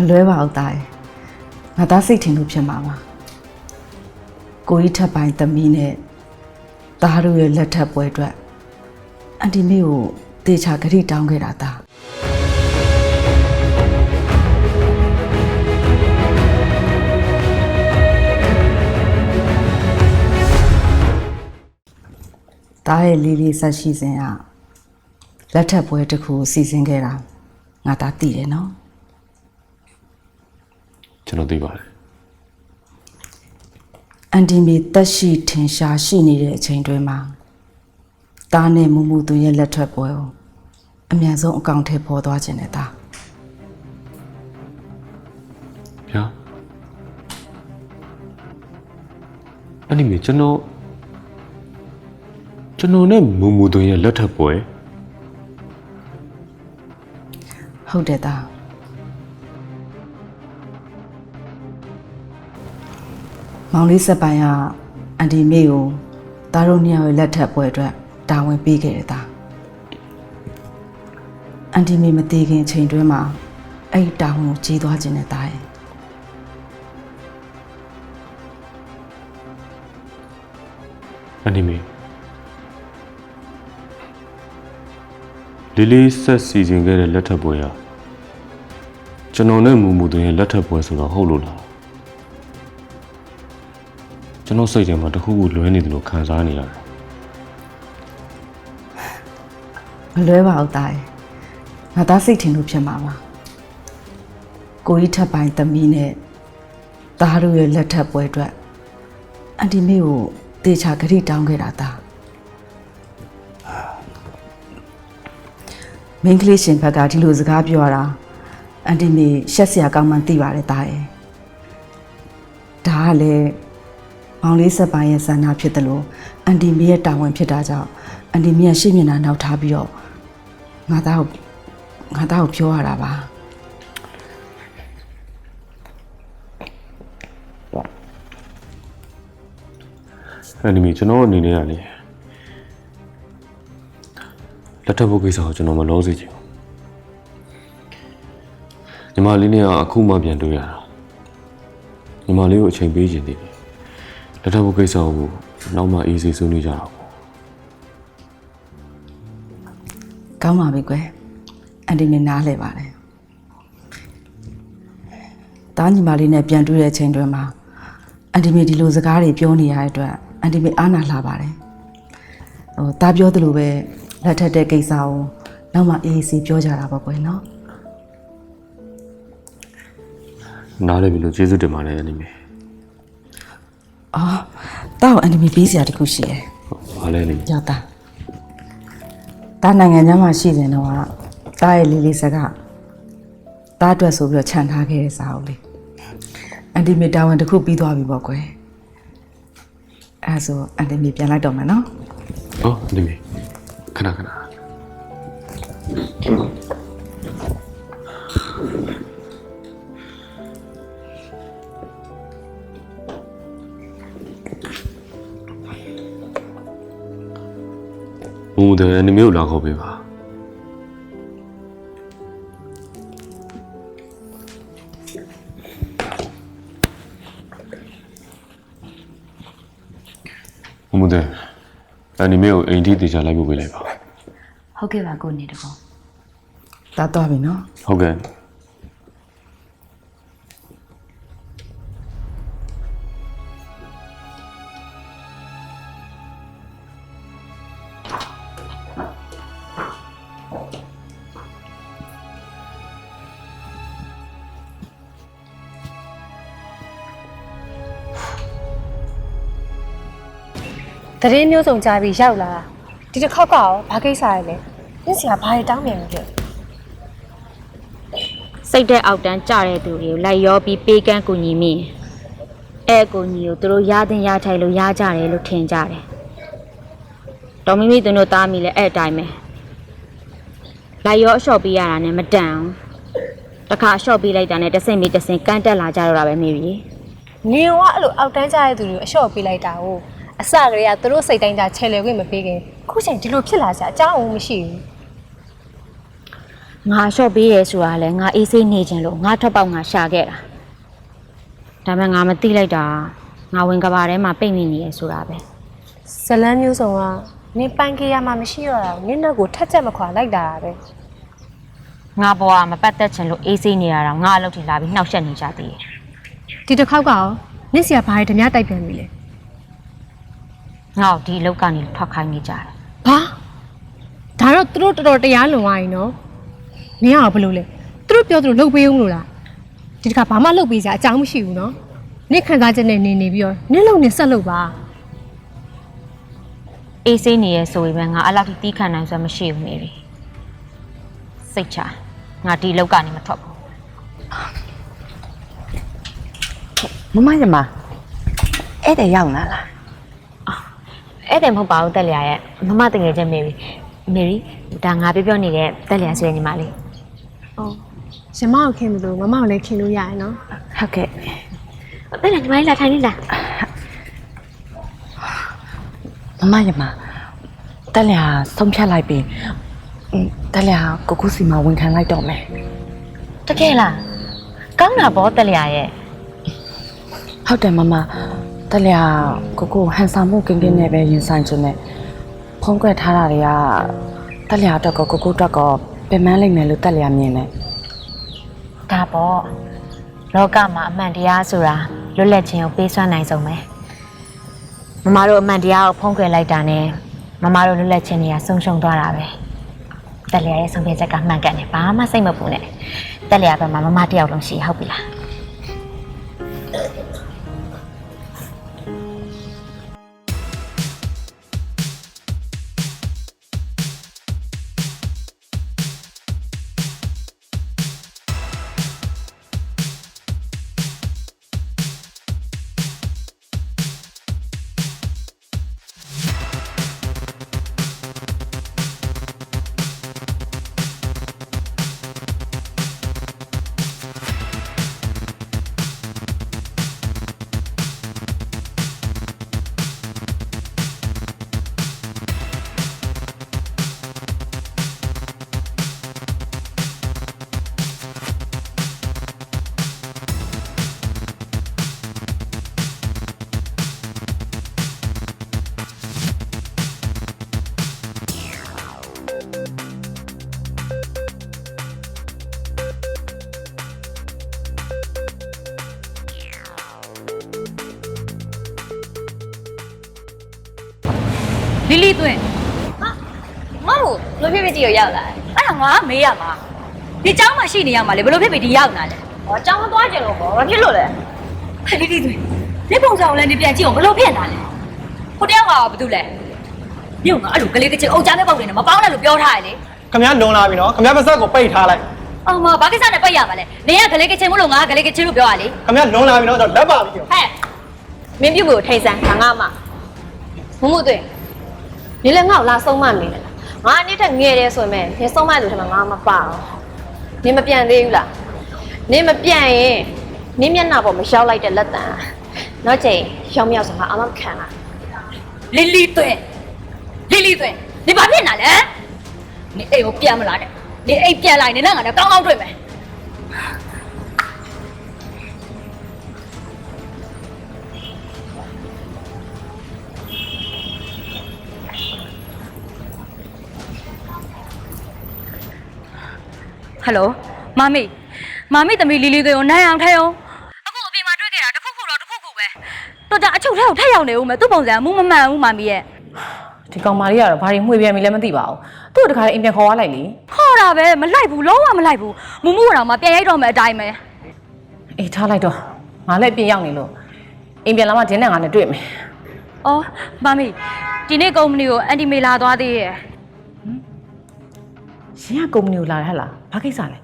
မလွဲပါဘူးတားရဲ့ငါသားစိတ်ထင်လို့ဖြစ်မှာပါကိုကြီးထပ်ပိုင်းသမီးနဲ့သားတို့ရဲ့လက်ထပ်ပွဲအတွက်အန်တီမေကိုတေချာဂရိတောင်းခဲ့တာသားတားရဲ့လေးလေးဆက်ရှိစဉ်ကလက်ထပ်ပွဲတစ်ခုစီစဉ်ခဲ့တာငါသားသိတယ်နော် ကျွန်တော်သိပါတယ်အန်တီမီတက်ရှိထင်ရှားရှိနေတဲ့အချိန်တွင်းမှာတားနဲ့မူမူသူရဲ့လက်ထပ်ပွဲကိုအမြန်ဆုံးအကောင့်ထဲပေါ်သွားခြင်းနဲ့တားဗျာအဲ့ဒီမြေကျွန်တော်ကျွန်တော်နဲ့မူမူသွင်းရဲ့လက်ထပ်ပွဲဟုတ်တယ်တား မောင်လေးစက်ပိုင်ကအန်တီမေကိုတားတို့နှစ်ယောက်ရဲ့လက်ထပ်ပွဲအတွက်တာဝန်ပေးခဲ့တယ်တားအန်တီမေမသေးခင်အချိန်တွင်းမှာအဲ့ဒီတာဝန်ကိုကြီးသွားခြင်းနဲ့တားရဲ့အဲ့ဒီမြေလေးလေးဆက်စီစဉ်ခဲ့တဲ့လက်ထပ်ပွဲဟာကျွန်တော်နဲ့မူမူသွင်းရဲ့လက်ထပ်ပွဲဆိုတော့ဟုတ်လို့လား ကျွန်တော်စိတ်ထဲမှာတစ်ခုခုလွဲနေတယ်လို့ခံစားနေရတယ်မလွဲပါဘူးတားရဲ့ငါသားစိတ်ထင်လို့ဖြစ်မှာပါကိုကြီးထပ်ပိုင်းသမီးနဲ့သားတို့ရဲ့လက်ထပ်ပွဲအတွက်အန်တီမေကိုတေချာဂရိတောင်းခဲ့တာတားမင်းကလေးရှင်ဘက်ကဒီလိုစကားပြောတာအန်တီမေရှက်စရာကောင်းမှန်းသိပါတယ်တားရဲ့ဒါကလည်း မောင်လေးဆက်ပိုင်းရဲ့ဆန္ဒဖြစ်တယ်လို့အန်တီမေရဲ့တာဝန်ဖြစ်တာကြောင့်အန်တီမေကရှေ့မျက်နှာနောက်ထားပြီးတော့ငါသားကိုငါသားကိုပြောရတာပါအဲ့ဒီမြေကျွန်တော်အနေနဲ့ကလေလက်ထပ်ဖို့ကိစ္စကိုကျွန်တော်မလုံးစေချင်ဘူးညီမလေးနဲ့ကအခုမှပြန်တွေ့ရတာညီမလေးကိုအချိန်ပေးခြင်းတည်တယ် လက်ထပ်ဖို့ကိစ္စကိုနောက်မှအေးစေးဆွေးနွေးကြတာပေါ့ကောင်းပါပြီကွယ်အန်တီမေနားလဲပါတယ်တားညီမလေးနဲ့ပြန်တွေ့တဲ့အချိန်တွင်မှာအန်တီမေဒီလိုစကားတွေပြောနေရတဲ့အတွက်အန်တီမေအားနာလှပါတယ်ဟိုတားပြောသလိုပဲလက်ထက်တဲ့ကိစ္စကိုနောက်မှအေးအေးဆေးပြောကြတာပေါ့ကွယ်နော်နားလည်ပြီလို့ကျေးဇူးတင်ပါတယ်အနေနဲ့အော် တားကိုအန်တီမေပေးစရာတခုရှိတယ်ဟုတ်ပါလဲအနေနဲ့ရောက်တာတားနိုင်ငံခြားမှာရှိနေတော့ကတားရဲ့လေးလေးစကားတားအတွက်ဆိုပြီးတော့ခြံထားခဲ့တဲ့စာအုပ်လေးအန်တီမီတာဝန်တစ်ခုပြီးသွားပြီပေါ့ကွယ်အဲဒါဆိုအန်တီမီပြန်လိုက်တော့မယ်နော်ဟောအနေနဲ့ခဏခဏ မူမူတဲ့အနေမျိုးလာခေါ်ပေးပါမမတဲ့အနီမေကိုအိမ်ထိတေချာလိုက်ဖို့ပေးလိုက်ပါဟုတ်ကဲ့ပါကိုနေတကောတားသွားပြီနော်ဟုတ်ကဲ့ တရင်မျိုးစုံကြားပြီးရောက်လာတာဒီတစ်ခေါက်ကရောဘာကိစ္စရလဲညစီကဘာတွေတောင်းမြန်လဲစိတ်တဲ့အောက်တန်းကြတဲ့သူတွေကိုလိုက်ရောပြီးပေးကမ်းကူညီမိအဲ့ကူညီကိုသူတို့ရတဲ့ရထိုင်လို့ရကြတယ်လို့ထင်ကြတယ်တော်မိမိသူတို့သားမိလဲအဲ့အတိုင်းပဲလိုက်ရောအလျှော့ပေးရတာနဲ့မတန်အောင်တစ်ခါအလျှော့ပေးလိုက်တာနဲ့တစ်စိမ့်ပြီးတစ်စိမ့်ကန့်တက်လာကြတော့တာပဲမိပြီနေရောအဲ့လိုအောက်တန်းကြားတဲ့သူတွေကိုအလျှော့ပေးလိုက်တာကို အစကတည်းကသူတို့စိတ်တိုင်းသာချဲလေခွင့်မပေးခင်ခုချိန်ဒီလိုဖြစ်လာစရာအကြောင်းမရှိဘူးငါရှော့ပေးရဲဆိုတာလဲငါအေးဆေးနေခြင်းလို့ငါထွက်ပေါက်ငါရှာခဲ့တာဒါပေမဲ့ငါမသိလိုက်တာငါဝင်ကဘာထဲမှာပိတ်မိနေရဲဆိုတာပဲဇလန်းမျိုးစုံကနင်ပိုင်ကေရမှာမရှိတော့တာနင်တော့ကိုထက်ချက်မခွာလိုက်တာပဲငါဘွားမပတ်သက်ခြင်းလို့အေးဆေးနေရတာငါအလုပ်ထိလာပြီးနှောက်ယှက်နေကြသေးတယ်ဒီတစ်ခေါက်ကရောနင့်စီကဘာတွေဓမြတိုက်ပြန်ပြီလဲ ငါ့ကိုဒီအလုပ်ကနေထွက်ခိုင်းနေကြတယ်ဘာဒါတော့သူတို့တော်တော်တရားလွန်သွားရင်နော်နင်ကဘာလို့လဲသူတို့ပြောသူတို့လှုပ်ပေးအောင်လို့လားဒီတစ်ခါဘာမှလှုပ်ပေးစရာအကြောင်းမရှိဘူးနော်နင့်ခံစားချက်နဲ့နေနေပြီးတော့နင့်လုံနေဆက်လုပ်ပါအေးဆေးနေရဲဆိုပေမဲ့ငါအလောက်ထိတီးခံနိုင်စွမ်းမရှိဘူးမေရီစိတ်ချငါဒီအလုပ်ကနေမထွက်ဘူးမမရမအဲ့တဲ့ရောက်လာလား အဲ့တယ်မဟုတ်ပါဘူးတက်လျာရဲ့မမတငယ်ချင်းမေရီမေရီဒါငါပြောပြောနေတဲ့တက်လျာဆိုရင်ညီမလေးဟုတ်ရမကိုခင်မလို့မမကိုလည်းခင်လို့ရရနော်ဟုတ်ကဲ့တက်လျာညီမလေးလာထိုင်လေးလားမမရမတက်လျာဆုံးဖြတ်လိုက်ပြီအင်းတက်လျာကိုကိုစီမှာဝန်ခံလိုက်တော့မယ်တကယ်လားကောင်းတာဗောတက်လျာရဲ့ဟုတ်တယ်မမ တက်လျာကိုကိုဟန်ဆောင်မှုကင်းကင်းနဲ့ပဲရင်ဆိုင်ချင်တယ်ဖုံးကွက်ထားတာတွေကတက်လျာအတွက်ကောကိုကိုအတွက်ကောပြင်ပန်းလိုက်မယ်လို့တက်လျာမြင်တယ်ဒါပေါ့လောကမှာအမှန်တရားဆိုတာလွတ်လပ်ခြင်းကိုပေးစွမ်းနိုင်ဆုံးပဲမမတို့အမှန်တရားကိုဖုံးကွယ်လိုက်တာနဲ့မမတို့လွတ်လပ်ခြင်းတွေကဆုံးရှုံးသွားတာပဲတက်လျာရဲ့ဆုံးဖြတ်ချက်ကမှန်ကန်တယ်ဘာမှစိတ်မပူနဲ့တက်လျာဘက်မှာမမတယောက်လုံးရှိဟုတ်ပြီလား လီလီသွင်းဟာငါ့ကိုဘလို့ဖြစ်ဖြစ်ကြည့်ရရောက်လာတယ်အဲ့ဒါငါကမေးရမှာဒီเจ้าမှာရှိနေရမှာလေဘလို့ဖြစ်ဖြစ်ဒီရောက်လာလဲဟောเจ้าမသွားကြလို့ပေါ့ဘာဖြစ်လို့လဲဟဲ့လီလီသွင်းဒီပုံစံကိုလည်းနေပြန်ကြည့်အောင်ဘလို့ဖြစ်လာလဲကိုတယောက်ကဘာလုပ်လဲညို့ငါအဲ့လိုကလေးကချင်းအုတ်ချမ်းမဲ့ပုံတွေနဲ့မပေါင်းနဲ့လို့ပြောထားရလေ ခမရလွန်လာပြီနော်ခမရပါစက်ကိုပိတ်ထားလိုက် အော်မဘာကိစ္စနဲ့ပတ်ရမှာလဲနေကကလေးကချင်းမလို့ငါကကလေးကချင်းလို့ပြောရလေ ခမရလွန်လာပြီနော်တော့လက်ပါပြီ ဟဲ့မင်းပြုတ်ကိုထိန်ဆန်းငါငါမမမှုသွင်း ဒီလည်းငါ့ကိုလာဆုံးမနေတယ်ငါအနည်းထက်ငယ်တယ်ဆိုရင်မဲ့နင်ဆုံးမတဲ့သူထက်မှာငါမပါအောင်နင်မပြန်သေးဘူးလားနင်မပြန်ရင်နင်မျက်နှာပေါ်မရောက်လိုက်တဲ့လက်တံနောက်ချိန်ရောက်မြောက်ဆိုငါအမခံလာလီလီသွင်းလီလီသွင်းနေဘာဖြစ်နေလဲနေအိမ်ကိုပြန်မလာနဲ့နေအိမ်ပြန်လာရင်နေနဲ့ငါနဲ့ကောင်းကောင်းတွေ့မယ် ဟယ်လိုမမီမမီသမီးလီလီတွေကိုနိုင်အောင်ထဲအောင်အခုအပြင်မှာတွေ့ခဲ့တာတစ်ခုခုတော့တစ်ခုခုပဲတော်ကြအချုပ်ထဲကိုထက်ရောက်နေဦးမယ်သူ့ပုံစံကမူးမမှန်ဘူးမမီရဲ့ဒီကောင်မလေးကတော့ဘာတွေမှွေပြန်ပြီလဲမသိပါဘူးသူ့တခါလေးအိမ်ပြန်ခေါ်သွားလိုက်လေခေါ်တာပဲမလိုက်ဘူးလုံးဝမလိုက်ဘူးမူမူကတော့မပြန်ရိုက်တော့မယ်အတိုင်းပဲအေးထားလိုက်တော့ငါလည်းပြင်ရောက်နေလို့အိမ်ပြန်လာမှဒင်းနဲ့ငါနဲ့တွေ့မယ်အော်မမီဒီနေ့ကုမ္ပဏီကိုအန်တီမေလာသွားသေးရဲ့ ရှင်ကကုမ္ပဏီကိုလာတယ်ဟဲ့လားဘာကိစ္စလဲ